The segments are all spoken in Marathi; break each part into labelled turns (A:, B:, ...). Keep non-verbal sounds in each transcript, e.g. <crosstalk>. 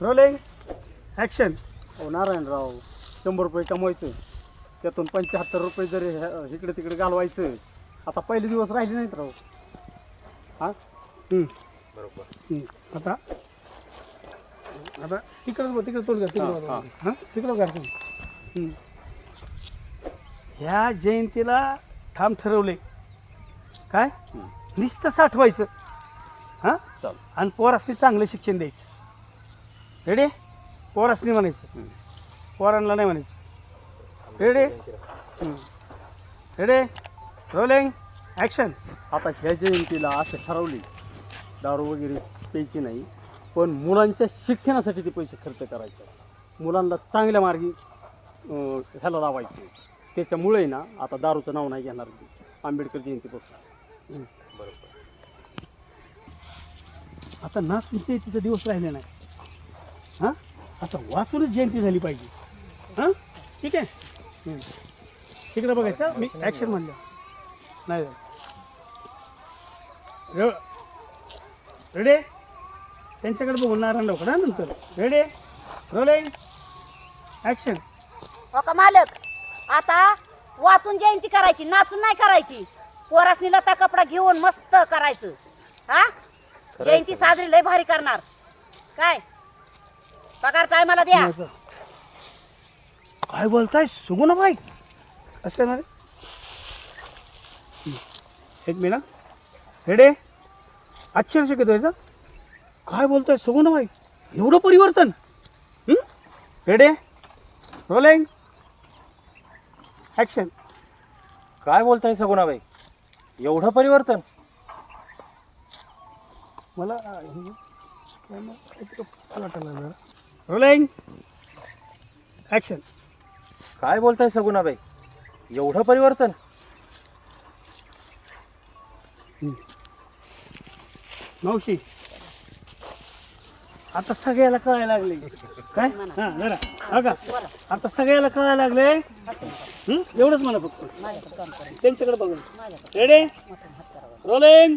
A: रोलिंग ॲक्शन हो नारायणराव शंभर रुपये कमवायचं. त्यातून पंच्याहत्तर रुपये जरी ह्या- इकडे तिकडे घालवायचं. आता पहिले दिवस राहिले नाहीत राव. हां?
B: बरोबर.
A: हम्म. आता? आता तिकडं बघ तिकडं तोल घ्या तिकडं
B: हा,
A: बघा. तिकडं घ्या तुम्ही. हम्म. ह्या जयंतीला ठाम ठरवले. काय. नुसतं साठवायचं. हां?
B: चाल
A: आणि पोरासनी चांगलं शिक्षण द्यायचं. रेडे पोरासनी म्हणायचं.
B: हम्म.
A: पोरांना नाही म्हणायचं. रेडे रेडे रोलिंग ॲक्शन आता ह्या जयंतीला असं ठरवली. दारू वगैरे प्यायची नाही पण मुलांच्या शिक्षणासाठी ते पैसे खर्च करायचे. मुलांना चांगल्या मार्गी ह्याला लावायचे. त्याच्यामुळे ना आता दारूचं नाव नाही घेणार आंबेडकर जयंतीपासून.
B: बरोबर.
A: आता नाचणीच्या जयंतीचा दिवस राहिले नाही. हां? आता वाचूनच जयंती झाली पाहिजे. हां? ठीक आहे. तिकडं बघायचं मी ॲक्शन म्हणलं. नाही झालं. रेडी? त्यांच्याकडे बघून हां नंतर. रेडी? रोलिंग ॲक्शन
C: हो का मालक? आता वाचून जयंती करायची नाचून नाही करायची. पोरासनी लता कपडा घेऊन मस्त करायचं. हा? जयंती साजरी लय भारी करणार. काय? पगार टायमाला द्या
A: काय बोलताय सुगुणा बाई असं आहे? हं. एक मिनिट रेडे आश्चर्य शकत व्हायचं काय बोलताय सुगुणा बाई एवढं परिवर्तन रेडे रोलिंग ॲक्शन
B: काय बोलताय सगुणाबाई एवढं परिवर्तन
A: मला रोलिंग ॲक्शन
B: काय बोलताय सगुणाबाई? एवढं परिवर्तन?
A: मावशी. आता सगळ्याला कळायला लागले. काय? <laughs> हा जरा. बघा आता सगळ्याला कळायला लागले. हं? एवढंच मला फक्त. त्यांच्याकडे बघून. रेडी रोलिंग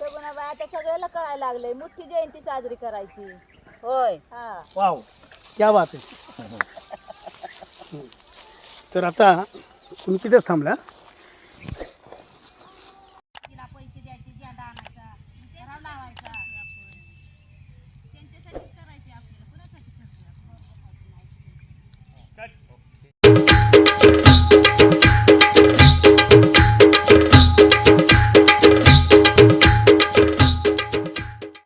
A: तर बाई,
C: आता सगळ्याला कळायला लागलंय. मोठी जयंती साजरी करायची. होय. हा.
A: वाव. क्या बात आहे. तर आता तुम्ही तिथेच थांबला. तिला पैसे द्यायचे लावायचा. त्यांच्यासाठी आपल्याला